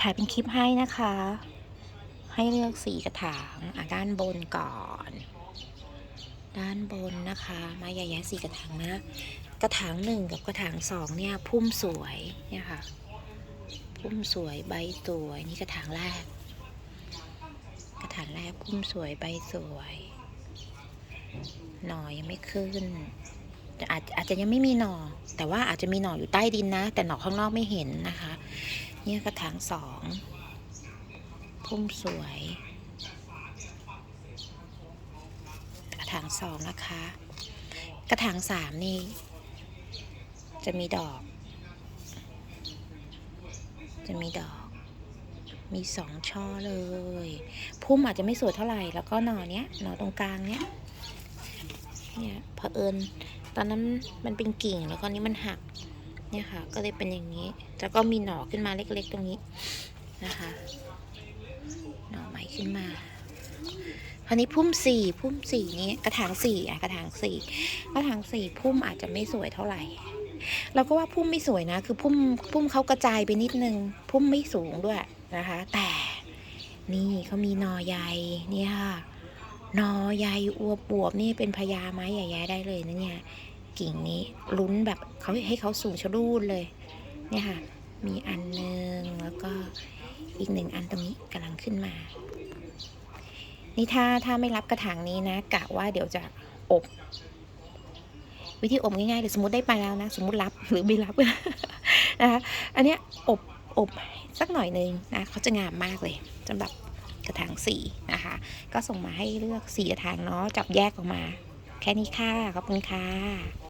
ถ่ายเป็นคลิปให้นะคะ ให้เลือกสีกระถางอะด้านบนก่อน ด้านบนนะคะมาใหญ่ๆสีกระถางนะ กระถางหนึ่งกับกระถางสองเนี่ยพุ่มสวยเนี่ยค่ะ พุ่มสวยใบสวยนี่กระถางแรก กระถางแรกพุ่มสวยใบสวย หน่อยังไม่ขึ้นอาจอาจจะยังไม่มีหน่อ แต่ว่าอาจจะมีหน่ออยู่ใต้ดินนะ แต่หน่อข้างนอกไม่เห็นนะคะ เนี่ยกระถางสองพุ่มสวย กระถางสองนะคะ กระถางสามนี่ จะมีดอก จะมีดอก มีสองช่อเลย พุ่มอาจจะไม่สวยเท่าไหร่ แล้วก็หนอเนี้ยหนอตรงกลางเนี้ย เนี่ยเผอิญตอนนั้นมันเป็นกิ่งแล้วก็นี้มันหัก เนี่ยค่ะ ก็เลยเป็นอย่างนี้ แล้วก็มีหน่อขึ้นมาเล็กๆตรงนี้นะคะ หน่อใหม่ขึ้นมาคราวนี้พุ่มสี่พุ่มสี่นี้กระถางสี่อะกระถางสี่กระถางสี่พุ่มอาจจะไม่สวยเท่าไหร่เราก็ว่าพุ่มไม่สวยนะ คือพุ่มพุ่มเขากระจายไปนิดนึง พุ่มไม่สูงด้วยนะคะ แต่นี่เขามีหนอใหญ่เนี่ยค่ะหนอใหญ่อวบอวบๆนี่เป็นพญาไม้ใหญ่ๆได้เลยนะเนี่ย กิ่งนี้ลุ้นแบบเขาให้เขาสูงชะลูดเลย เนี่ยค่ะ มีอันหนึ่งแล้วก็อีกหนึ่งอันตรงนี้กำลังขึ้นมา นี่ถ้าถ้าไม่รับกระถางนี้นะกะว่าเดี๋ยวจะอบ วิธีอบง่ายๆเลยสมมติได้ไปแล้วนะ สมมติรับหรือไม่รับนะคะอันเนี้ยอบอบสักหน่อยหนึ่งนะเขาจะงามมากเลยสำหรับกระถางสีนะคะ ก็ส่งมาให้เลือกสีกระถางเนาะจับแยกออกมา แค่นี้ค่ะ ขอบคุณค่ะ